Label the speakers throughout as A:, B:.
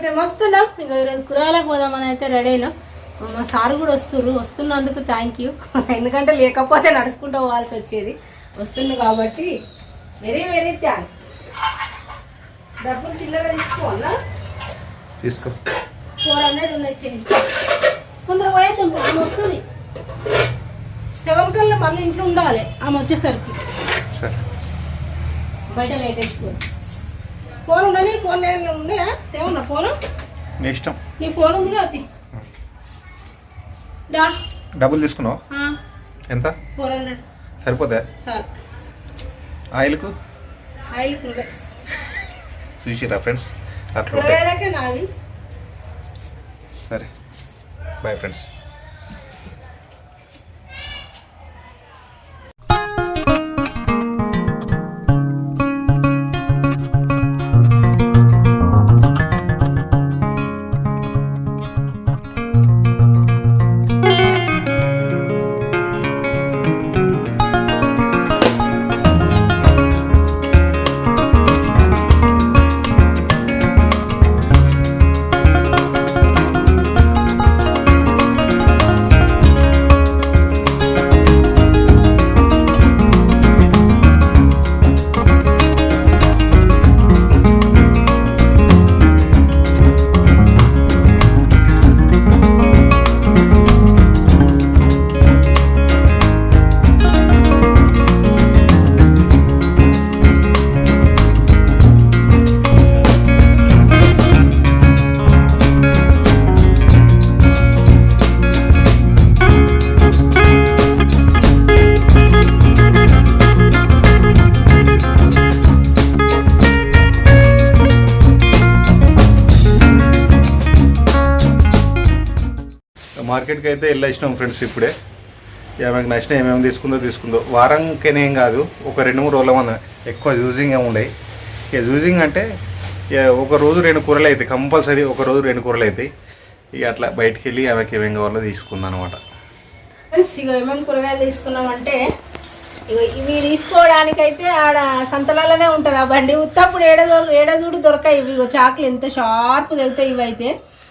A: అయితే మస్తున్నాం. ఇంకా ఈరోజు కూరగాయలకు పోదామని అయితే రెడీ అయినాం. మా సార్ కూడా వస్తుర్రు. వస్తున్నందుకు థ్యాంక్ యూ ఎందుకంటే లేకపోతే నడుచుకుంటూ పోవాల్సి వచ్చేది. వస్తుంది కాబట్టి వెరీ వెరీ థ్యాంక్స్ డబ్బులు చిల్లర తీసుకోవాలా?
B: తీసుకో.
A: ఫోర్ హండ్రెడ్ ఉన్నాయి చేంజ్ కొందరు వయసు వస్తుంది. సెవెన్ కల్లా మళ్ళీ ఇంట్లో ఉండాలి. ఆమె వచ్చేసరికి.
B: సరే.
A: బయట లైట్ వేసుకోవాలి ఫోన్ ఉండని ఫోన్ ఉండే ఏమన్నా ఫోన్?
B: నీ ఇష్టం.
A: నీ ఫోన్ ఉంది కదా దా.
B: డబ్బులు తీసుకున్నావు? ఎంత?
A: Four hundred.
B: సరిపోతే?
A: సార్.
B: ఆయిల్కు?
A: ఆయిల్ ఉండే.
B: చూసిరా ఫ్రెండ్స్ అట్లా సరే. Bye friends. మార్కెట్కి అయితే వెళ్ళేసినాం ఫ్రెండ్స్ ఇప్పుడే. ఇక ఆమెకు నచ్చిన ఏమేమి తీసుకుందో తీసుకుందో. వారంకేనేం కాదు ఒక రెండు మూడు రోజుల మన ఎక్కువ యూజింగ్ ఏమి ఉండవు ఇక యూజింగ్ అంటే ఇక ఒక రోజు రెండు కూరలు అవుతాయి కంపల్సరీ ఒక రోజు రెండు కూరలు అవుతాయి ఇక అట్లా బయటికి వెళ్ళి ఆమెకి ఏమేమి కావాలో తీసుకుందాం అనమాట
A: ఇక ఏమేమి కూరగాయలు తీసుకున్నామంటే ఇక ఇవి తీసుకోవడానికైతే ఆడ సంతలాలనే ఉంటుంది. ఆ బండి ఉత్తప్పుడు ఏడ ఏడ చూడు దొరకాయి ఇవి. చాకులు ఎంత షార్ప్ తెగుతాయి ఇవి అయితే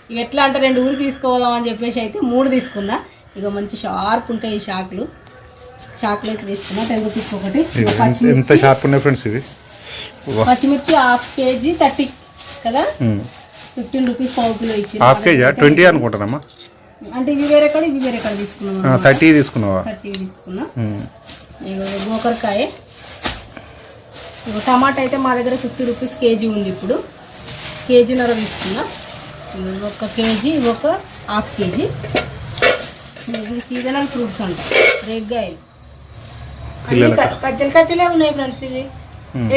A: ఇవి ఎట్లా అంటే రెండు ఊరు తీసుకోదాం అని చెప్పేసి అయితే మూడు తీసుకున్నా. ఇక మంచి షార్ప్ ఉంటాయి ఈ షాకులు. షాకులు అయితే తీసుకున్నా టెన్ రూపీస్ ఒకటి
B: ఎంత- షార్ప్ ఉన్నాయి ఫ్రెండ్స్ ఇవి.
A: పచ్చిమిర్చి హాఫ్ కేజీ థర్టీ కదా. ఫిఫ్టీన్ రూపీస్ పావు కిలో ఇచ్చింది
B: హాఫ్ కేజీ ట్వంటీ అనుకుంటానమ్మా.
A: అంటే ఇవి వేరే కాడ ఇవి వేరే కాడ తీసుకున్నాం
B: థర్టీ తీసుకున్నావా?
A: థర్టీ తీసుకున్నా. ఇగో గోకరకాయ. ఇగో టమాటా అయితే మా దగ్గర ఫిఫ్టీ రూపీస్ కేజీ ఉంది ఇప్పుడు. కేజీన్నర తీసుకున్నా. ఇగో ఒక కేజీ ఒక హాఫ్ కేజీ. ఇవి సీజనల్ ఫ్రూట్స్ అంట రేగ్గాయలు. అన్ని కచ్చలు కచ్చలే ఉన్నాయి ఫ్రెండ్స్ ఇవి.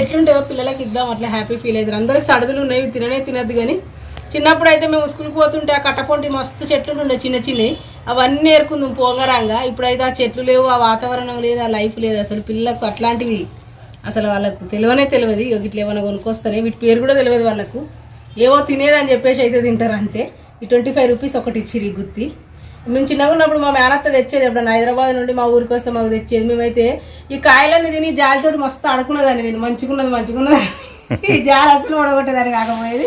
A: ఎట్లుంటాయో పిల్లలకి ఇద్దాం అట్లా హ్యాపీ ఫీల్ అవుతారు అందరికి సడదులు ఉన్నాయి తిననే తినద్దు కానీ. చిన్నప్పుడు అయితే మేము స్కూల్కి పోతుంటే ఆ కట్టపొంటి మస్తు చెట్లు ఉండే చిన్న చిన్నవి అవన్నీ ఏరుకుందాం పోంగరంగా. ఇప్పుడైతే ఆ చెట్లు లేవు ఆ వాతావరణం లేదు ఆ లైఫ్ లేదు. అసలు పిల్లలకు అట్లాంటివి. అసలు వాళ్ళకు తెలియనే తెలియదు. ఇట్లా ఏమైనా కొనుక్కొస్తానే వీటి పేరు కూడా తెలియదు వాళ్ళకు. ఏవో తినేదని చెప్పేసి అయితే తింటారు అంతే. ఈ ట్వంటీ ఫైవ్ రూపీస్ ఒకటి ఇచ్చిర్రు ఈ గుత్తి. మేము చిన్నగా ఉన్నప్పుడు మా మేనత్త తెచ్చేది ఎప్పుడన్నా హైదరాబాద్ నుండి మా ఊరికి వస్తే మాకు తెచ్చేది. మేమైతే ఈ కాయలన్నీ తిని జాలితోటి మస్తు అడుకున్నదాన్ని నేను. మంచుకున్నది మంచుకున్నది ఈ జాలి అసలు ఒడగొట్టేదాన్ని కాకపోయేది.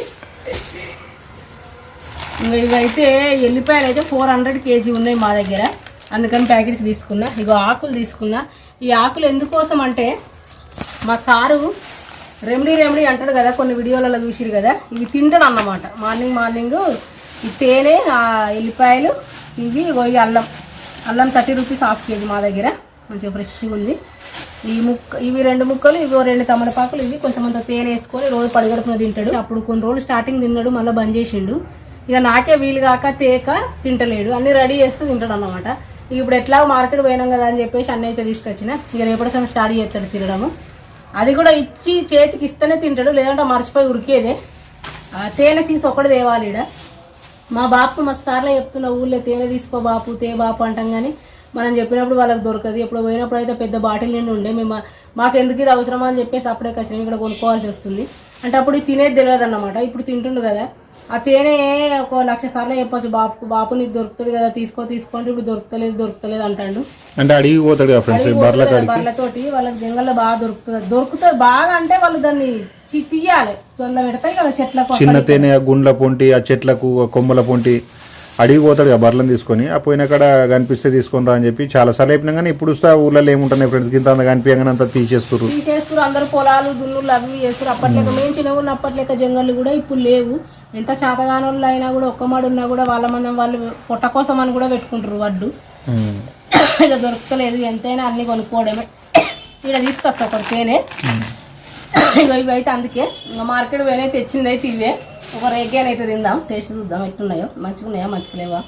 A: ఇంకా ఇవైతే ఎల్లిపాయలు అయితే ఫోర్ హండ్రెడ్ కేజీ ఉన్నాయి మా దగ్గర. అందుకని ప్యాకెట్స్ తీసుకున్నా. ఇగో ఆకులు తీసుకున్నా. ఈ ఆకులు ఎందుకోసం అంటే మా సారు రెమెడీ రెమెడీ అంటాడు కదా కొన్ని వీడియోలలో చూసిరు కదా. ఇవి తింటాడు అన్నమాట మార్నింగ్ మార్నింగ్ ఈ తేనె ఆ ఎల్లిపాయలు ఇవి పోయి అల్లం. అల్లం థర్టీ రూపీస్ హాఫ్ కేజీ మా దగ్గర. మంచిగా ఫ్రెష్గా ఉంది. ఈ ముక్క ఇవి రెండు ముక్కలు ఇవి రెండు తమలపాకులు ఇవి కొంచెం అంత తేనె వేసుకొని రోజు పడిగడుపున తింటాడు. అప్పుడు కొన్ని రోజులు స్టార్టింగ్ తిన్నాడు మళ్ళీ బంద్ చేసిండు. ఇక నాకే వీలు కాక తేక తింటలేడు. అన్ని రెడీ చేస్తూ తింటాడు అన్నమాట ఇప్పుడు ఎట్లా మార్కెట్ పోయినాం కదా అని చెప్పేసి అన్నీ అయితే తీసుకొచ్చిన. ఇక రేపటి సమయం స్టార్ట్ చేస్తాడు తినడము. అది కూడా ఇచ్చి చేతికి ఇస్తేనే తింటాడు లేదంటే మర్చిపోయి ఉరికేదే. ఆ తేనె సీస్ ఒకటి తేవాలి ఈడ. మా బాపు మా సార్లు చెప్తున్న ఊళ్ళో తేనె తీసుకో బాపు తే బాపు అంటాం కానీ మనం చెప్పినప్పుడు వాళ్ళకి దొరకదు. ఎప్పుడు పోయినప్పుడు అయితే పెద్ద బాటిల్ నిండి ఉండే. మేము మాకు ఎందుకు ఇది అవసరమా అని చెప్పేసి అప్పుడే ఖచ్చితంగా ఇక్కడ కొనుక్కోవాల్సి వస్తుంది. అంటే అప్పుడు తినేది తెలియదు అన్నమాట ఇప్పుడు తింటుండు కదా. ఆ తేనె ఒక లక్ష సార్లు చెప్పొచ్చు. బాపు బాపు నీకు దొరుకుతుంది కదా తీసుకో తీసుకోండి. ఇప్పుడు దొరుకుతలేదు దొరుకుతలేదు అంటాడు.
B: అంటే అడిగి పోతాడు కదా ఫ్రెండ్స్
A: అడిగి
B: బర్ల
A: పోతుంది
B: కాడికి?
A: బర్రెలతోటి వాళ్ళకి జంగల్లో బాగా దొరుకుతుంది. దొరుకుతుంది బాగా అంటే వాళ్ళు దాన్ని తీయాలి. జొల్ల పెడతాయి కదా చెట్లకు
B: చిన్న తేనె గుండ్ల పొంటి ఆ చెట్లకు కొమ్మల పొంటి అడిగి పోతాడు కదా బర్రెలను తీసుకొని. ఆ పోయిన కాడ కనిపిస్తే తీసుకొని రా అని చెప్పి చాలా సార్లు అయిపోయినా కానీ ఇప్పుడు వస్తా ఊళ్ళలో ఏముంటున్నాయి ఫ్రెండ్స్ గింత అంత కనిపించగానే అంతా తీసేస్తారు
A: తీసేస్తారు అందరు పొలాలు దున్నులు అవి చేస్తారు అప్పట్లేక మేము చిన్నగా ఉన్న అప్పట్లేక జంగళ్ళు కూడా ఇప్పుడు లేవు. ఎంత చేతగానోళ్ళు అయినా కూడా ఒక్క మాడు ఉన్నా కూడా వాళ్ళ మందం వాళ్ళు పొట్ట కోసం అని కూడా పెట్టుకుంటారు వడ్డు. ఇక దొరకలేదు ఎంతైనా అన్ని కొనుక్కోవడమే. ఇక్కడ తీసుకొస్తా ఒకటి తేనె ఇక ఇవి అయితే అందుకే. ఇంకా మార్కెట్ పోయినా తెచ్చింది అయితే ఇవే. ఒక రేగ్యాన్ అయితే తిందాం. టేస్ట్ చూద్దాం ఎట్లున్నాయో. మంచిగా ఉన్నాయా మంచిగా లేవా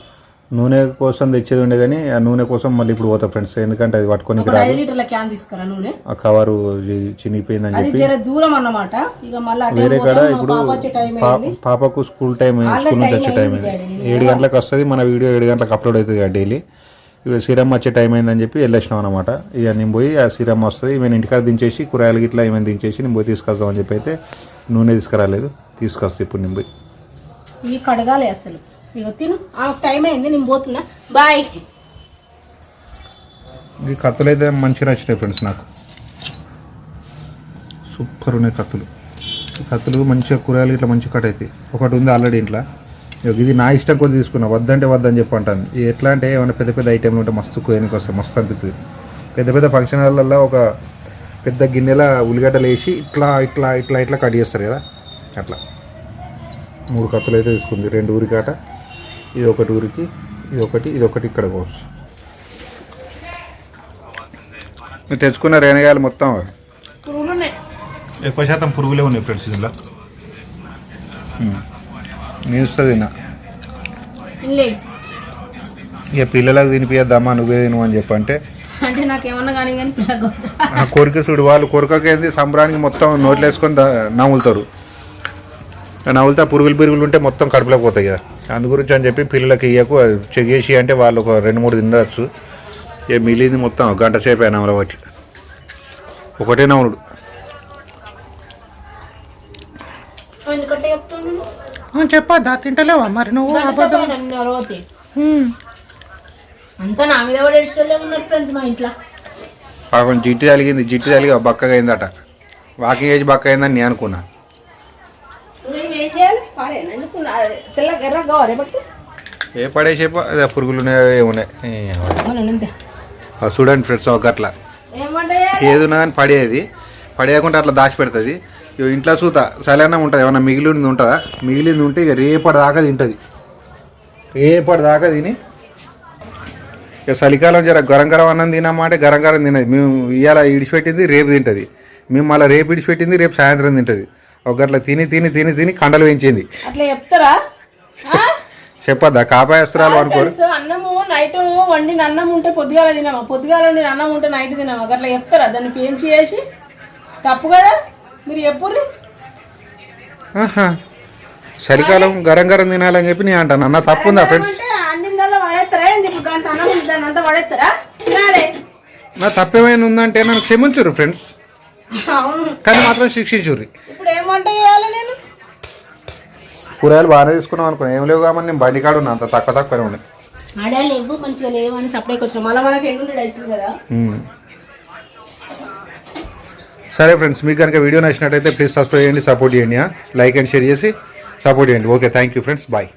B: నూనె కోసం తెచ్చేది ఉండే కానీ ఆ నూనె కోసం మళ్ళీ ఇప్పుడు పోతా ఫ్రెండ్స్ ఎందుకంటే అది పట్టుకొని
A: ఒక ఐదు లీటర్ల క్యాన్ తీసుకురా నూనె.
B: ఆ కవరు చినిగిపోయిందని చెప్పి
A: దూరం అన్నమాట. ఇక మళ్ళీ అటే
B: వేరే కాడ ఇప్పుడు పాపకు స్కూల్ టైం స్కూల్ నుంచి వచ్చే టైం
A: అయింది.
B: ఏడు గంటలకు వస్తుంది మన వీడియో ఏడు గంటలకు అప్లోడ్ అవుతుంది కదా డైలీ ఇప్పుడు సీరమ్మ వచ్చే టైం అయిందని చెప్పి వెళ్ళేసినాం అనమాట ఇక నేను పోయి ఆ సీరమ్మ వస్తుంది మేము ఇంటికాడ దించేసి కూరగాయలు గిట్లా ఏమైనా దించేసి నేను పోయి తీసుకొస్తామని చెప్పి అయితే నూనె తీసుకురాలేదు. తీసుకొస్తే ఇప్పుడు నేను పోయి.
A: కడగాలి అసలు. ఇక తిను. ఆమెకు టైం అయింది నేను పోతున్నా. బాయ్
B: ఈ కత్తులు అయితే మంచిగా నచ్చినాయి ఫ్రెండ్స్ నాకు. సూపర్ ఉన్నాయి కత్తులు కత్తులు మంచిగా కూరగాయలు ఇట్లా మంచిగా కట్ అవుతాయి. ఒకటి ఉంది ఆల్రెడీ ఇంట్లో. ఇది నా ఇష్టం కొద్ది తీసుకున్నా. వద్దంటే వద్దని చెప్పి అంటాను ఎట్లా అంటే ఏమైనా పెద్ద పెద్ద ఐటెంలు ఉంటే మస్తు కోయనికి వస్తాయి. మస్తు అనిపిస్తుంది. పెద్ద పెద్ద ఫంక్షన్ హాల్లో ఒక పెద్ద గిన్నెలో ఉల్లిగడ్డలు వేసి ఇట్లా ఇట్లా ఇట్లా ఇట్లా కట్ చేస్తారు కదా. అట్లా. మూడు కత్తులు అయితే తీసుకుంది. రెండు ఊరికాట. ఇది ఒకటి ఊరికి ఇది ఒకటి ఇది ఒకటి ఇక్కడ పోవచ్చు. మీరు తెచ్చుకున్న రేణగాయలు మొత్తం ఎక్కువ శాతం పురుగులే ఉన్నాయి ఫ్రెండ్స్ ఇందులో. తిన్నా
A: లే
B: ఇక పిల్లలకు తినిపిద్దామా నువ్వే తిను అని చెప్పంటే.
A: అంటే నాకేమన్నా కానీ కానీ పిల్లలు
B: ఆ కోరిక చూడు వాళ్ళు కొరకకేంది సంబరానికి మొత్తం నోట్లు వేసుకొని నవ్వులుతారు నవ్వులుతా పురుగులు పిరుగులు ఉంటే మొత్తం కడుపులోకి పోతాయి కదా. అందు గురించి అని చెప్పి పిల్లలకి ఇయ్యకు చెగేసి అంటే వాళ్ళు ఒక రెండు మూడు తినవచ్చు ఇక మిగిలింది మొత్తం ఒక గంట సేపు అయినా బట్టి ఒకటే
A: చెప్తున్నాను
B: చెప్పద్దా తింటలేవా? మరి నువ్వు
A: రోతి అంతా నా మీద కూడా ఇష్టంలో ఉన్నారు ఫ్రెండ్స్ మా ఇంట్లో.
B: పాపం జిట్టు తలిగింది జిట్టు తలిగి బక్కగా అయిందట. వాకింగ్ ఏజ్ బక్క అయిందని నేను అనుకున్నా
A: నువ్వు ఏం చేయాలి పారేనా ఎందుకు తెల్ల ఎర్ర కావాలి బట్టి?
B: ఏ పడేసేపో అదే పురుగులు ఏమున్నాయి చూడండి ఫ్రెండ్స్ ఒక అట్లా. ఏదున్నా కానీ పడేది. పడేయకుండా అట్లా దాచి పెడుతుంది. ఇగో ఇంట్లో సూత సలైన ఉంటుంది ఏమన్నా మిగిలింది ఉంటుందా? మిగిలింది ఉంటే ఇక రేపటి దాకా తింటుంది. రేపటి దాకా తిని ఇక చలికాలం జర గరం గరం అన్నం తినమ్మా అంటే గరం గరం తినది. మేము ఇవాళ ఇడిచిపెట్టింది రేపు తింటుంది. మేము మళ్ళీ రేపు ఇడిచిపెట్టింది రేపు సాయంత్రం తింటుంది. ఒక గట్ల తిని తిని తిని తిని కండలు పెంచింది.
A: అట్లా చెప్తారా?
B: చెప్పద్దా? కాపాయస్త్రాలు అనుకోరు.
A: ఫ్రెండ్స్ అన్నము నైట్ వండిన అన్నం ఉంటే పొద్దుగాల తినమా? పొద్దుగాల వండిన అన్నం ఉంటే నైట్ తినమా? అట్లా చెప్తారా? దాన్ని పెంచి చేసి. తప్పు కదా? మీరు చెప్పుర్రి.
B: ఆహా. చలికాలం గరం గరం తినాలని చెప్పి నేను అంటాను. అన్న ఫ్రెండ్స్
A: అన్నం ఉంది?
B: నా తప్పేమైనా ఉందంటే నన్ను క్షమించురు ఫ్రెండ్స్ కానీ మాత్రం శిక్షించుర్రి.
A: ఇప్పుడు ఏం వంట చేయాలి నేను?
B: కూరగాయలు బాగానే తీసుకున్నాం అనుకున్నా. ఏం లేవు కాబట్టి నేను బండి కాడ ఉన్నా. అంత తక్కువ తక్కువనే ఉన్నాయి
A: ఆడే లేవు మంచిగా లేవు అని సపరేట్ వచ్చిన మళ్ళీ మనకి ఎల్లుండి అవుతుంది కదా?
B: మ్మ్. సరే ఫ్రెండ్స్ మీకు కనుక వీడియో నచ్చినట్టయితే ప్లీజ్ సబ్స్క్రైబ్ చేయండి సపోర్ట్ చేయండి లైక్ అండ్ షేర్ చేసి సపోర్ట్ చేయండి. Okay thank you friends bye